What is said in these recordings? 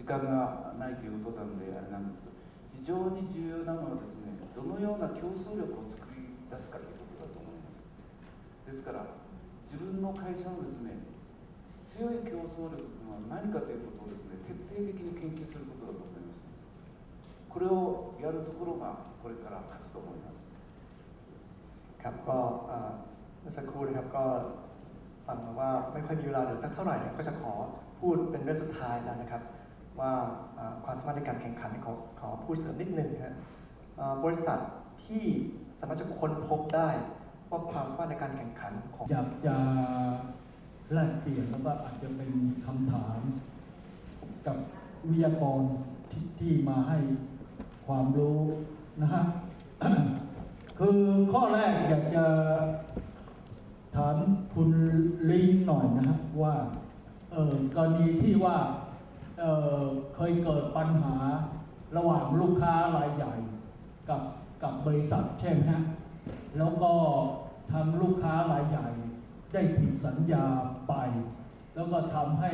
時間がないということなのであれなんですけど非常に重要なのはですねどのような競争力を作り出すかということだと思いますですから自分の会社のですね強い競争力は何かということをですね徹底的に研究することだと思いますこれをやるところがこれから勝つと思います ครับก็เอ่อเมื่อสักครู่นะครับก็ฟังมาว่าไม่ค่อยมีเวลาเหลือสักเท่าไหร่เนี่ยก็จะขอพูดเป็นเรื่องสุดท้ายแล้วนะครับ ว่าความสามารถในการแข่งขันขอขอพูดเสริมนิดนึงนะฮะบริษัทที่สามารถจะค้นพบได้ว่าความสามารถในการแข่งขันของอยากจะแลกเปลี่ยนแล้วก็อาจจะเป็นคำถามกับวิทยากรที่ที่มาให้ความรู้นะฮะคือข้อแรกอยากจะถามคุณลิงหน่อยนะฮะว่าเออกรณีที่ว่า เเคยเกิดปัญหาระหว่างลูกค้ารายใหญ่กับกับบริษัทใช่ไหมฮะแล้วก็ทางลูกค้ารายใหญ่ได้ผิดสัญญาไป แล้วก็ทำให้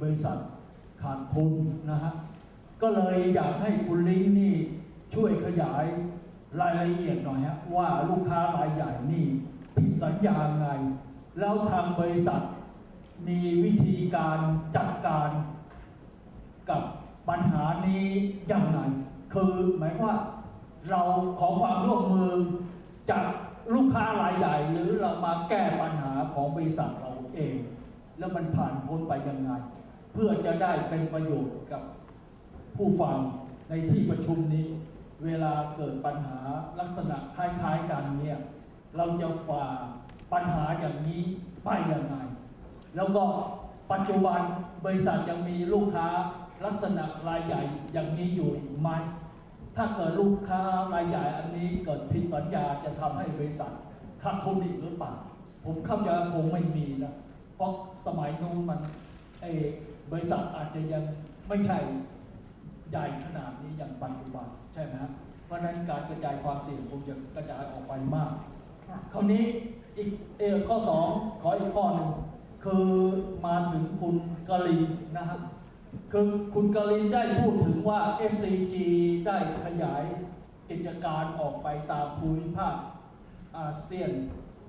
บริษัทขาดทุนนะฮะก็เลยอยากให้คุณลิงนี่ช่วยขยายรายละเอียดหน่อยฮะว่าลูกค้ารายใหญ่นี่ผิดสัญญาไง แล้วทางบริษัทมีวิธีการจัดการ ปัญหานี้ยังไงคือหมายว่าเราขอความร่วมมือจากลูกค้ารายใหญ่หรือเรามาแก้ปัญหาของบริษัทเราเอง แล้วมันผ่านพ้นไปยังไง เพื่อจะได้เป็นประโยชน์กับผู้ฟังในที่ประชุมนี้ เวลาเกิดปัญหาลักษณะคล้ายๆกันเนี่ยเราจะฝ่าปัญหาอย่างนี้ไปยังไง แล้วก็ปัจจุบันบริษัทยังมีลูกค้า ลักษณะรายใหญ่อย่างนี้อยู่อีกไหมถ้าเกิดลูกค้ารายใหญ่อันนี้เกิดผิดสัญญาจะทำให้บริษัทขาดทุนอีกหรือเปล่า ผมเข้าใจว่าคงไม่มีนะ เพราะสมัยนู้นมันเออบริษัทอาจจะยังไม่ใช่ใหญ่ขนาดนี้อย่างปัจจุบันใช่ไหมครับเพราะฉะนั้นการกระจายความเสี่ยงคงจะกระจายออกไปมากค่ะคราวนี้อีกเออข้อสองขออีกข้อหนึ่งคือมาถึงคุณกลินนะครับ คือคุณกลินได้พูดถึงว่า SCG ได้ขยายกิจการออกไปตามภูมิภาคอาเซียน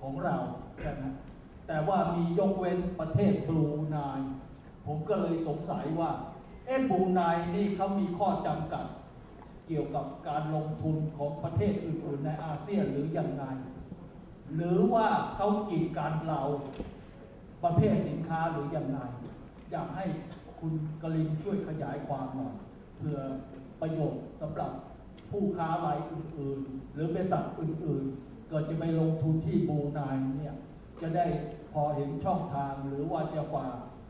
ของเราใช่ไหมแต่ว่ามียกเว้นประเทศบรูไนผมก็เลยสงสัยว่าเอ๊ะบรูไนนี่เขามีข้อจำกัด เกี่ยวกับการลงทุนของประเทศอื่นๆในอาเซียนหรือยังไงหรือว่าเขากีดกันเราประเภทสินค้าหรือยังไงอยากให้ คุณกลินช่วยขยายความหน่อยเพื่อประโยชน์สำหรับผู้ค้ารายอื่นๆ หรือบริษัทอื่นๆเกิดจะไปลงทุนที่บรูไนเนี่ยจะได้พอเห็นช่องทางหรือว่าจะฝ่า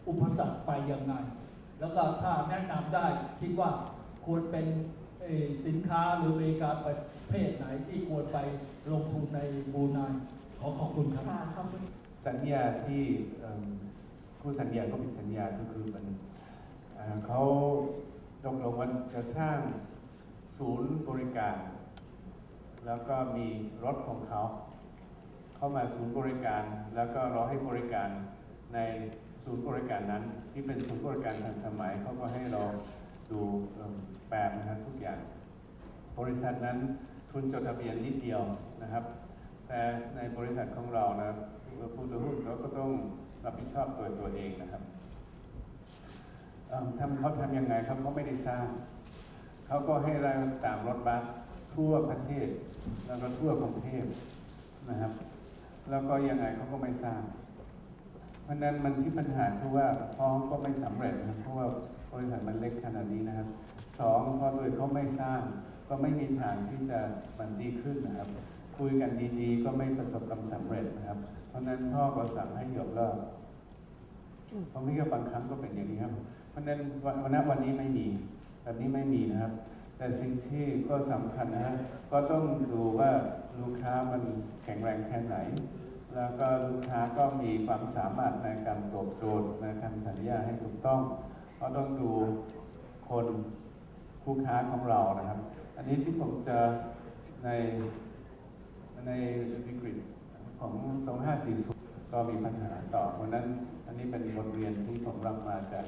อุปสรรคไปยังไง แล้วก็ถ้าแนะนำได้คิดว่าควรเป็นเอ่อสินค้าหรือบริการประเภทไหนที่ควรไปลงทุนในบรูไนขอขอบคุณครับค่ะขอบคุณสัญญาที่เอิ่มคู่สัญญาก็ผิดสัญญาก็คือมัน เขาตกลงว่าจะสร้างศูนย์บริการ แล้วก็มีรถของเขา เข้ามาศูนย์บริการ แล้วก็รอให้บริการในศูนย์บริการนั้น ที่เป็นศูนย์บริการทันสมัยเขาก็ให้เราดูแบบนะครับทุกอย่าง บริษัทนั้นทุนจดทะเบียนนิดเดียวนะครับ แต่ในบริษัทของเรานะผู้ถือหุ้นเราก็ต้องรับผิดชอบตัวตัวเองนะครับ ทำเขาทำยังไงครับเขาไม่ได้สร้าง เขาก็ให้ราตามรถบัสทั่วประเทศ แล้วก็ทั่วกรุงเทพนะครับ แล้วก็ยังไงเขาก็ไม่สร้าง เพราะนั้นมันที่ปัญหาคือว่าฟ้องก็ไม่สำเร็จนะครับเพราะว่าบริษัทมันเล็กขนาดนี้นะครับสองพอโดยเขาไม่สร้าง ก็ไม่มีทางที่จะมันดีขึ้นนะครับ คุยกันดีๆ ก็ไม่ประสบความสำเร็จนะครับ เพราะนั้นพ่อก็สั่งให้ยกเลิก เพราะไม่ก็บางครั้งก็เป็นอย่างนี้ครับ เพราะฉะนั้นวันวันนั้นวันนี้ไม่มีแบบนี้ไม่มีนะครับ แต่สิ่งที่ก็สำคัญนะก็ต้องดูว่าลูกค้ามันแข็งแรงแค่ไหน แล้วก็ลูกค้าก็มีความสามารถในการตอบโจทย์ในทำสัญญาให้ถูกต้องก็ต้องดูคนผู้ค้าของเรานะครับ อันนี้ที่ผมเจอในในวิกฤตของ 2540 ก็มีปัญหาต่อ เพราะนั้นอันนี้เป็นบทเรียนที่ผมรับมาจาก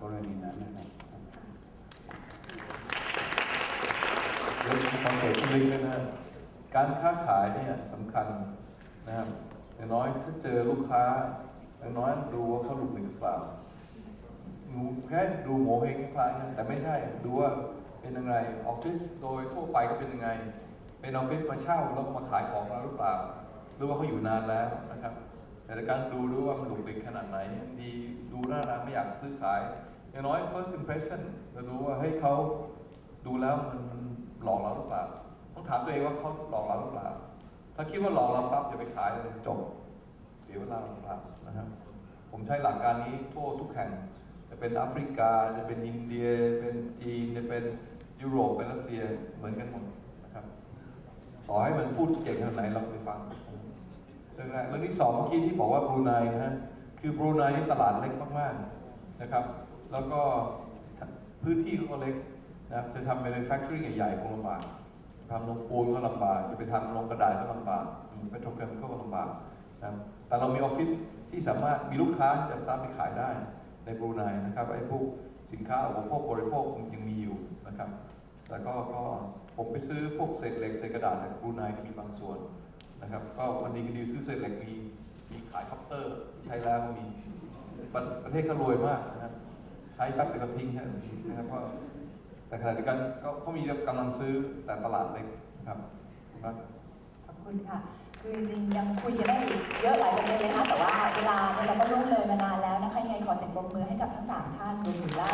กรณีนั้นนะครับแล้วมีความเสี่ยงลึกยนะการค้าขายเนี่ยสำคัญนะครับอย่างน้อยถ้าเจอลูกค้าอย่างน้อยดูว่าเขาหลุดหรือเปล่าแค่ดูโมเหงคล้ายๆแต่ไม่ใช่ดูว่าเป็นยังไงออฟฟิศโดยทั่วไปก็เป็นยังไง เป็นออฟฟิศมาเช่าแล้วก็มาขายของเราหรือเปล่า หรือว่าเขาอยู่นานแล้วนะครับ แต่การดูดูว่ามันหลุดหลิกขนาดไหน ดีดูหน้าร้านไม่อยากซื้อขาย อย่างน้อย first impression เราดูว่าเฮ้ยเขาดูแล้วมันมันหลอกเราหรือเปล่า ต้องถามตัวเองว่าเขาหลอกเราหรือเปล่า ถ้าคิดว่าหลอกเราปั๊บจะไปขายเลยจบเสียเวลาเปล่านะครับ ผมใช้หลักการนี้ทั่วทุกแห่ง จะเป็นแอฟริกา จะเป็นอินเดีย เป็นจีน จะเป็นยุโรป เป็นรัสเซีย เหมือนกันหมดนะครับ ต่อให้มันพูดเก่งขนาดไหนเราไปฟัง เรื่องแรกเรื่องที่สองเมื่อกี้ที่บอกว่าบรูไนนะฮะคือบรูไนนี่ตลาดเล็กมากๆนะครับ แล้วก็พื้นที่เขาเล็กนะครับจะทำ manufacturing ใหญ่ๆคงลำบากทำโรงปูนก็ลำบาก จะไปทำโรงกระดาษก็ลำบากเป็นโทรแกรมก็ลำบากนะแต่เรามีออฟฟิศที่สามารถมีลูกค้าจะสามารถไปขายได้ในบรูไนนะครับไอ้พวกสินค้าอุปโภคบริโภคยังมีอยู่นะครับ แล้วก็ก็ผมไปซื้อพวกเศษเหล็กเศษกระดาษจากบรูไนก็มีบางส่วน นะครับก็วันดีก็ดีซื้อเศษเหล็กมีมีขายคัพเตอร์ใช้แล้วมีประประเทศเขารวยมากนะครับใช้แป๊บเดียวก็ทิ้งนะครับก็แต่ขณะเดียวกันก็เขามีกำลังซื้อแต่ตลาดเล็กนะครับขอบคุณค่ะคือจริงยังคุยกันได้อีกเยอะหลายประเด็นเลยนะแต่ว่าเวลาเนี่ยเราก็ล่วงเลยมานานแล้วนะคะยังไงขอเสียงปรบมือให้กับทั้งสามท่านรวมถึงล่า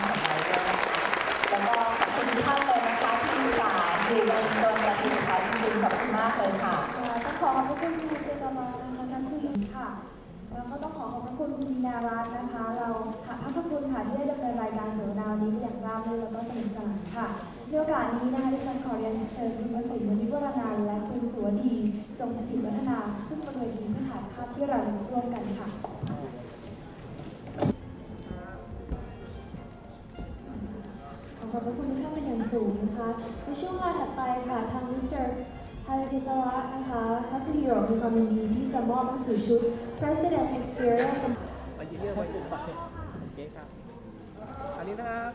แล้วก็ต้องขอขอบพระคุณคุณนารัตน์นะคะ เราค่ะพระคุณค่ะที่ได้ดำเนินรายการเสวนาวันนี้อย่างราบรื่นแล้วก็สนุกสนานค่ะในโอกาสนี้นะคะดิฉันขอเรียนเชิญคุณประสิทธิ์มณิวรนันและคุณสุวดีจงสถิตวัฒนาขึ้นบนเวทีเพื่อถ่ายภาพที่เราร่วมกันค่ะขอบพระคุณทุกท่านเป็นอย่างสูงนะคะในช่วงเวลาถัดไปค่ะทางมิสเตอร์ ฮาริทิสวะนะคะคัสซิโยมีความยินดีที่จะมอบหนังสือชุด President Experience ไปยืนเรียกไว้กลุ่มไปโอเคครับ อันนี้นะครับ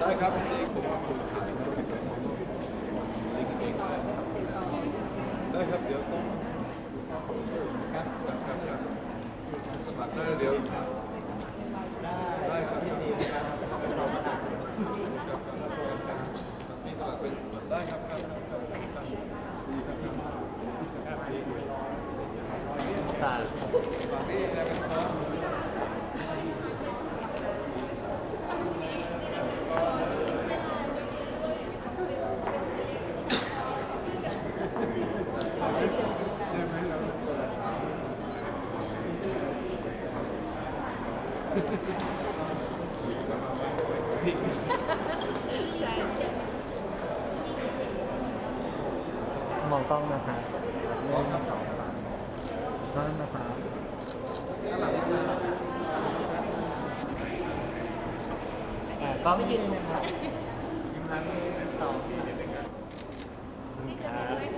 ได้ครับเองผมถูกถ่ายลิงก์เองได้ครับ เดี๋ยวต้องครับครับครับครับสมัครได้เดี๋ยว มองกล้องนะคะหนึ่งสองสามด้านนะคะอ่ก็ไม่ยินนะครับ ยิ้มรับหนึ่งสองสาม นี่คือ